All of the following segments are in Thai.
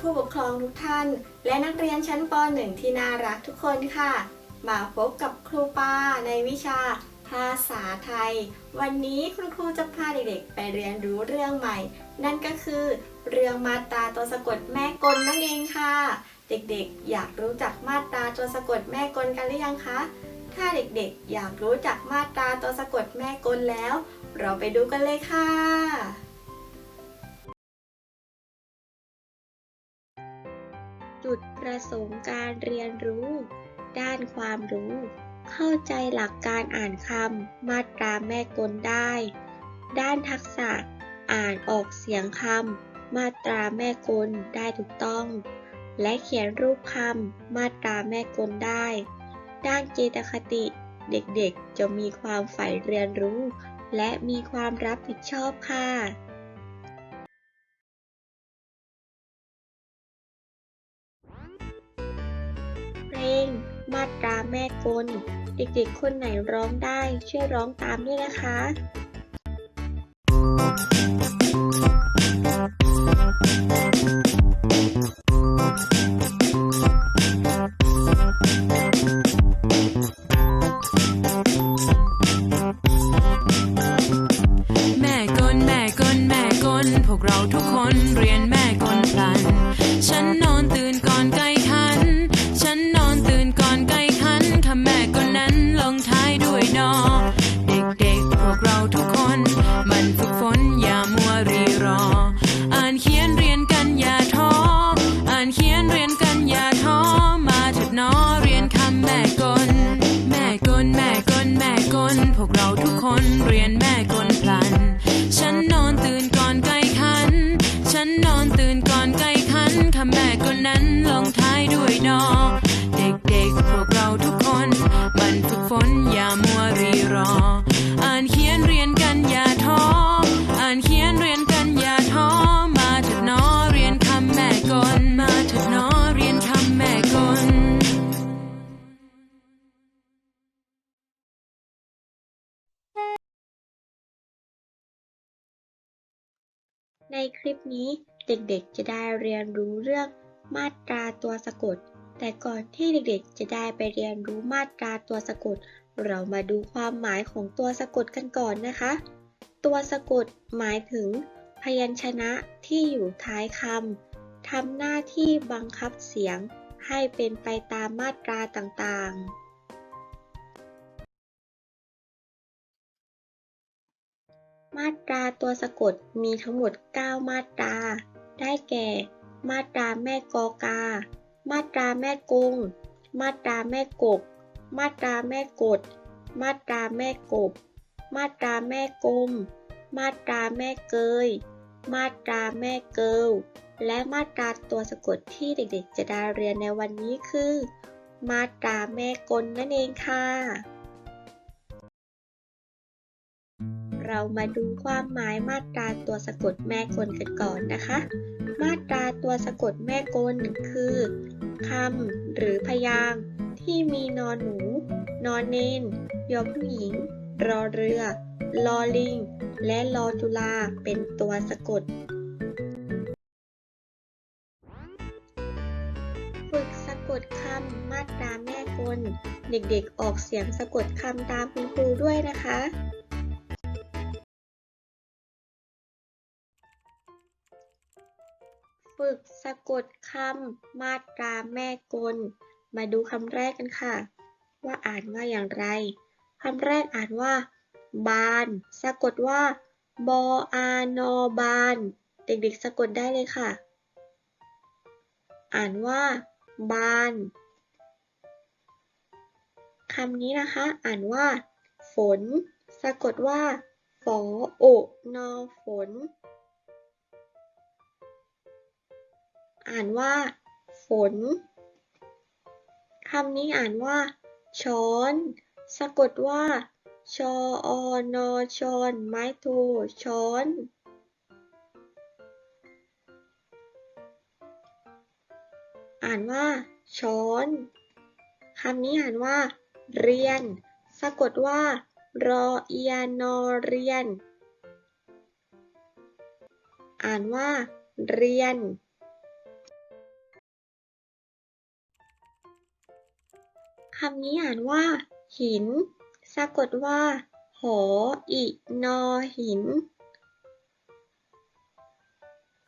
ผู้ปกครองทุกท่าน และนักเรียนชั้นป .1 ที่น่ารักทุกคนค่ะ มาพบกับครูป้าในวิชา ภาษาไทย วันนี้คุณครูจะพาเด็กๆ ไปเรียนรู้เรื่องใหม่ นั่นก็คือ เรื่องมาตราตัวสะกดแม่กลนั่นเองค่ะ เด็กๆ อยากรู้จักมาตราตัวสะกดแม่กลกันหรือยังคะ ถ้าเด็กๆ อยากรู้จักมาตราตัวสะกดแม่กลแล้ว เราไปดูกันเลยค่ะ จุดประสงค์การเรียนรู้ ด้านความรู้ เข้าใจหลักการอ่านคำมาตราแม่กลได้ ด้านทักษะ อ่านออกเสียงคำมาตราแม่กลได้ถูกต้อง และเขียนรูปคำมาตราแม่กลได้ ด้านเจตคติเด็กๆ จะมีความใฝ่เรียนรู้ และมีความรับผิดชอบค่ะ มาตราแม่กล เด็กๆ คนไหนร้องได้ ช่วยร้องตามด้วยนะคะแม่กลแม่กลแม่กลพวกเราทุกคนเรียนแม่กลพลัน ฉันนอนตื่น ในคลิปนี้เด็กๆจะได้เรียนรู้เรื่องมาตราตัวสะกด แต่ก่อนที่เด็กๆจะได้ไปเรียนรู้มาตราตัวสะกด เรามาดูความหมายของตัวสะกดกันก่อนนะคะ ตัวสะกดหมายถึง พยัญชนะที่อยู่ท้ายคำทำหน้าที่บังคับเสียงให้เป็นไปตามมาตราต่างๆ มาตราตัวสะกดมีทั้งหมด 9 มาตรา ได้แก่ มาตราแม่กอกา มาตราแม่กง มาตราแม่กบ มาตราแม่กด มาตราแม่กบ มาตราแม่กลม มาตราแม่เกย มาตราแม่เกิลและมาตราตัวสะกดที่เด็กๆจะได้เรียนในวันนี้คือ มาตราแม่กลนั่นเองค่ะ เรามาดูความหมายมาตราตัวสะกดแม่กลกันก่อนนะคะ มาตราตัวสะกดแม่กลคือคำหรือพยางค์ที่มีนอนหนู นอนเนนยอผู้หญิง รอเรือ ลอลิง และลอจุลาเป็นตัวสะกด ฝึกสะกดคำมาตราแม่กล เด็กๆออกเสียงสะกดคำตามคุณครูด้วยนะคะ ฝึกสะกดคำมาตราแม่กล มาดูคำแรกกันค่ะ ว่าอ่านว่าอย่างไรคำแรกอ่านว่า บาน สะกดว่า บออานอบาน เด็กๆ สะกดได้เลยค่ะ อ่านว่า บานคำนี้นะคะ อ่านว่า ฝน สะกดว่า ฝอโอนอฝน อ่านว่า ฝน คำนี้อ่านว่า ช้อน สะกดว่า ชออนอชอนไม้โทช้อนอ่านว่า ช้อนคำนี้อ่านว่า เรียน สะกดว่า รอเอียนอเรียน อ่านว่า เรียน คำนี้อ่านว่า หิน สะกดว่า หออินอหิน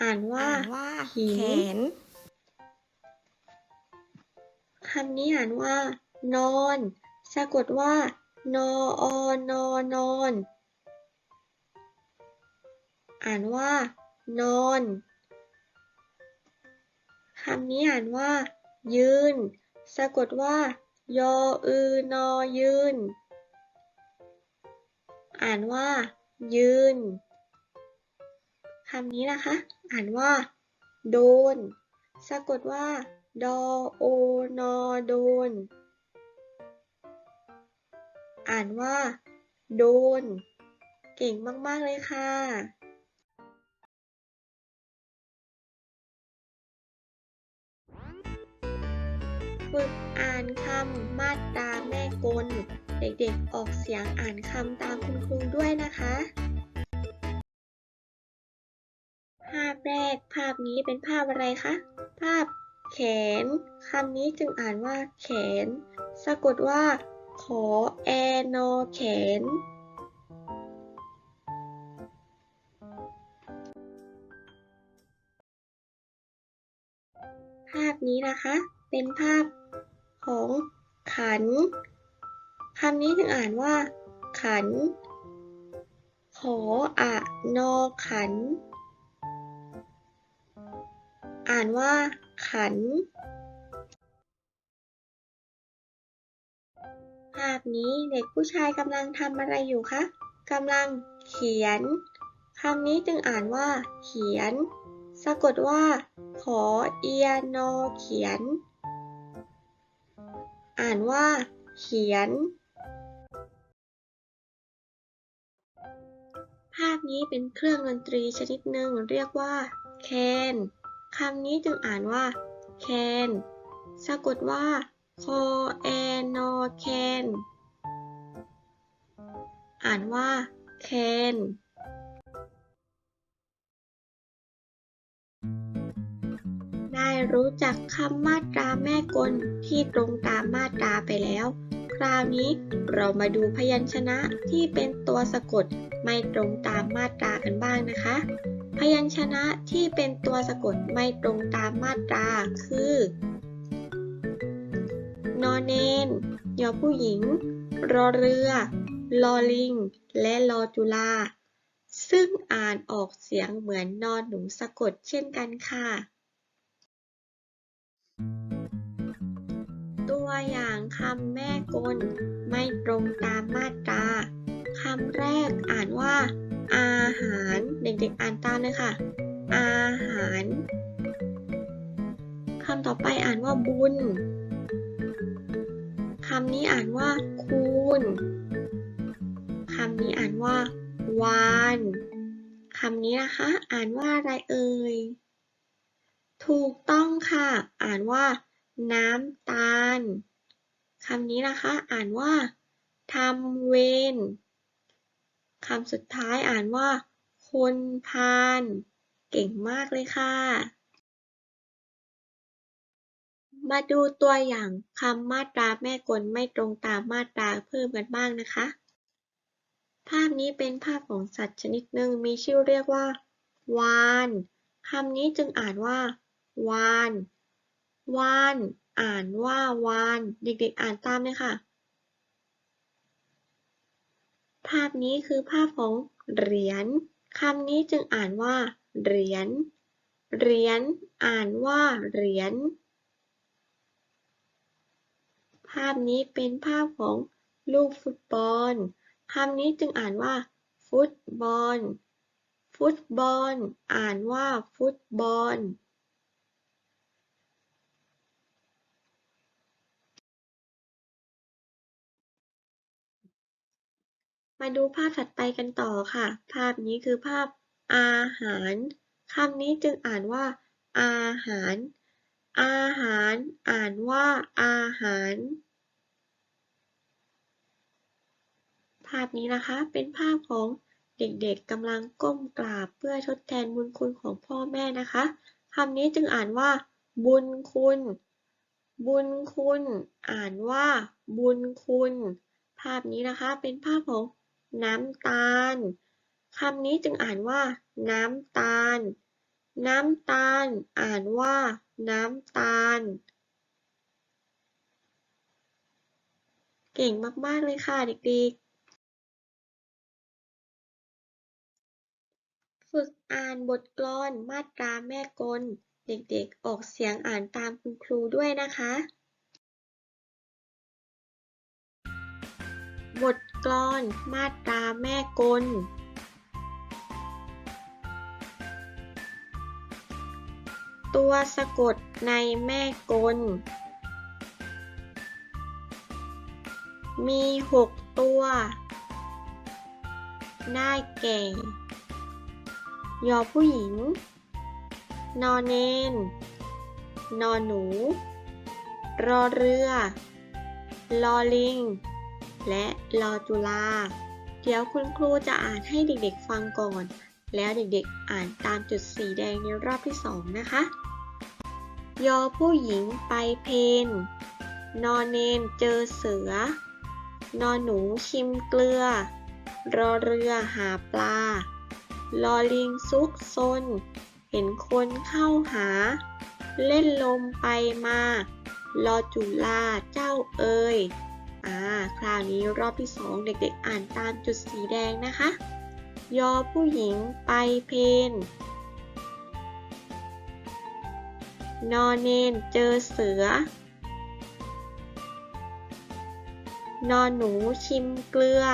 อ่านว่าอ่านว่าหินแขนคำนี้อ่านว่า นอน สะกดว่า นออนอนอน อ่านว่า นอนคำนี้อ่านว่า ยืน สะกดว่า ยออือนอยืน อ่านว่า ยืนคำนี้นะคะ อ่านว่า โดน สะกดว่า ดอโอนอโดน อ่านว่า โดน เก่งมาก ๆ เลยค่ะ ฝึกอ่านคำมาตราแม่กล เด็กๆออกเสียงอ่านคำตามคุณครูด้วยนะคะ ภาพแรกภาพนี้เป็นภาพอะไรคะ ภาพแขนคำนี้จึงอ่านว่าแขน สะกดว่า ขอแอนอแขน ภาพนี้นะคะ เป็นภาพของขันคำนี้จึงอ่านว่า ขัน ขออะนอขัน อ่านว่า ขัน ภาพนี้เด็กผู้ชายกำลังทำอะไรอยู่คะกำลังเขียนคำนี้จึงอ่านว่า เขียน สะกดว่า ขอเอียนอเขียน อ่านว่า เขียน ภาพนี้เป็นเครื่องดนตรีชนิดหนึ่งเรียกว่าแคนคำนี้จึงอ่านว่าแคนสะกดว่าคอแอนอแคนอ่านว่าแคน รู้จักคำมาตราแม่กลที่ตรงตามมาตราไปแล้ว คราวนี้เรามาดูพยัญชนะที่เป็นตัวสะกดไม่ตรงตามมาตรากันบ้างนะคะ พยัญชนะที่เป็นตัวสะกดไม่ตรงตามมาตราคือนอนเนนยอผู้หญิง รอเรือ ลอลิง และลอจุลา ซึ่งอ่านออกเสียงเหมือนนอนหนูสะกดเช่นกันค่ะ ตัวอย่างคำแม่กล ไม่ตรงตามมาตราคำแรกอ่านว่า อาหาร เด็กๆอ่านตามเลยค่ะ อาหารคำต่อไปอ่านว่าบุญคำนี้อ่านว่า คูณคำนี้อ่านว่า วานคำนี้นะคะ อ่านว่าอะไรเอ่ย ถูกต้องค่ะ อ่านว่า น้ำตาลคำนี้นะคะ อ่านว่าทำเวรคำสุดท้ายอ่านว่า คนพาลเก่งมากเลยค่ะ มาดูตัวอย่างคำมาตราแม่กลไม่ตรงตามมาตราเพิ่มกันบ้างนะคะ ภาพนี้เป็นภาพของสัตว์ชนิดหนึ่งมีชื่อเรียกว่า วานคำนี้จึงอ่านว่า วาน วาน อ่านว่าวาน เด็ก ๆ อ่านตามเลยค่ะ ภาพนี้คือภาพของเหรียญคำนี้จึงอ่านว่า เหรียญ เหรียญ อ่านว่า เหรียญ ภาพนี้เป็นภาพของลูกฟุตบอลคำนี้จึงอ่านว่า ฟุตบอล ฟุตบอล อ่านว่า ฟุตบอล มาดูภาพถัดไปกันต่อค่ะ ภาพนี้คือภาพอาหารคำนี้จึงอ่านว่า อาหาร อาหาร อ่านว่าอาหาร ภาพนี้นะคะเป็นภาพของเด็กๆกำลังก้มกราบเพื่อทดแทนบุญคุณของพ่อแม่นะคะคำนี้จึงอ่านว่า บุญคุณ บุญคุณ อ่านว่า บุญคุณ ภาพนี้นะคะเป็นภาพของ น้ำตาลคำนี้จึงอ่านว่า น้ำตาล น้ำตาล อ่านว่า น้ำตาล เก่งมาก ๆ เลยค่ะ เด็ก ๆ ฝึกอ่านบทกลอนมาตราแม่กล เด็ก ๆ ออกเสียงอ่านตามคุณครูด้วยนะคะ บทกลอนมาตราแม่กล ตัวสะกดในแม่กล มีหกตัว ได้แก่ ยอผู้หญิง นอนเนน นอนหนู รอเรือ ลอลิง และลอจุลา เดี๋ยวคุณครูจะอ่านให้เด็กๆฟังก่อน แล้วเด็กๆอ่านตามจุดสีแดงในรอบที่สองนะคะ ยอผู้หญิงไปเพน นอนเนนเจอเสือ นอนหนูชิมเกลือ รอเรือหาปลา ลอลิงซุกซน เห็นคนเข้าหา เล่นลมไปมา รอจุลาเจ้าเอ่ย อ่าคราวนี้รอบที่สองเด็กๆ อ่านตามจุดสีแดงนะคะ ยอผู้หญิงไปเพนนอนเนนเจอเสือ นอนหนูชิมเกลือ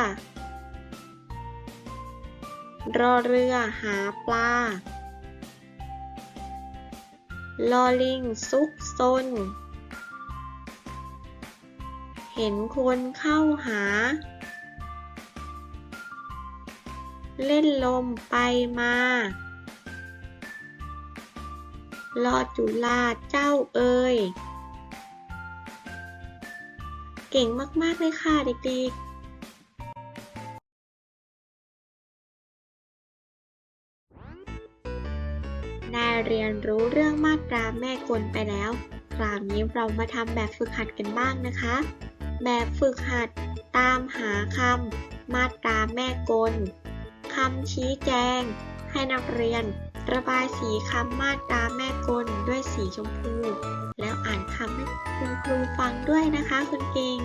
รอเรือหาปลา ลอลิงซุกซน เห็นคนเข้าหา เล่นลมไปมารอจุลาเจ้าเอ่ย เก่งมาก ๆ เลยค่ะเด็ก ๆได้เรียนรู้เรื่องมาตราแม่กลไปแล้ว คราวนี้เรามาทำแบบฝึกหัดกันบ้างนะคะ แบบฝึกหัด ตามหาคำมาตราแม่กลคำชี้แจง ให้นักเรียน ระบายสีคำมาตราแม่กลด้วยสีชมพู แล้วอ่านคำให้คุณครูฟังด้วยนะคะคุณเก่ง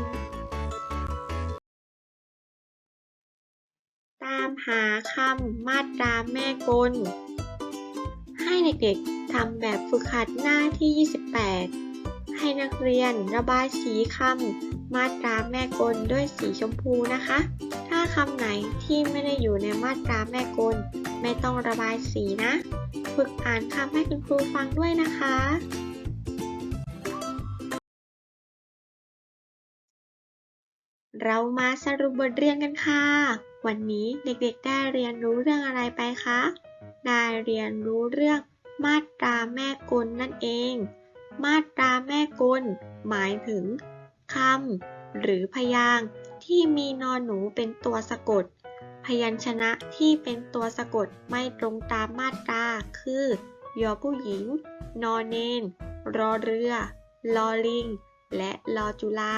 ตามหาคำมาตราแม่กล ให้เด็กๆทำแบบฝึกหัดหน้าที่ 28 ให้นักเรียนระบายสีคำ มาตราแม่กลด้วยสีชมพูนะคะ ถ้าคำไหนที่ไม่ได้อยู่ในมาตราแม่กล ไม่ต้องระบายสีนะ ฝึกอ่านคำให้คุณครูฟังด้วยนะคะ เรามาสรุปบทเรียนกันค่ะ วันนี้เด็กๆได้เรียนรู้เรื่องอะไรไปคะ ได้เรียนรู้เรื่องมาตราแม่กลนั่นเอง มาตราแม่กล หมายถึง คำหรือพยางค์ที่มีนอนหนูเป็นตัวสะกด พยัญชนะที่เป็นตัวสะกดไม่ตรงตามมาตรา คือ ยอผู้หญิง นอเนน รอเรือ ลอลิง และลอจุลา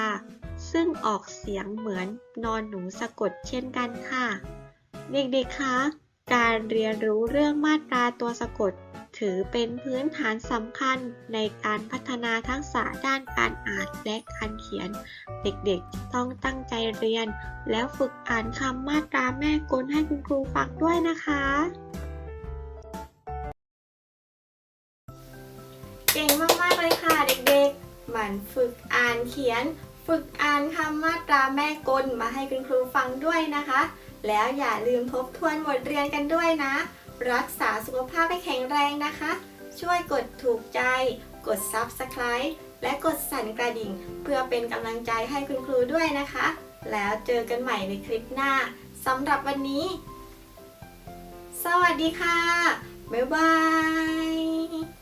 ซึ่งออกเสียงเหมือนนอนหนูสะกดเช่นกันค่ะ เด็กๆ คะ การเรียนรู้เรื่องมาตราตัวสะกด ถือเป็นพื้นฐานสำคัญในการพัฒนาทักษะด้านการอ่านและการเขียน เด็กๆ ต้องตั้งใจเรียน แล้วฝึกอ่านคำมาตราแม่กลให้คุณครูฟังด้วยนะคะ เก่งมากๆเลยค่ะเด็กๆหมั่นฝึกอ่านเขียน ฝึกอ่านคำมาตราแม่กลมาให้คุณครูฟังด้วยนะคะ แล้วอย่าลืมทบทวนบทเรียนกันด้วยนะ รักษาสุขภาพให้แข็งแรงนะคะ ช่วยกดถูกใจ กด Subscribe และกดสั่นกระดิ่ง เพื่อเป็นกำลังใจให้คุณครูด้วยนะคะ แล้วเจอกันใหม่ในคลิปหน้าสำหรับวันนี้ สวัสดีค่ะ บ๊ายบาย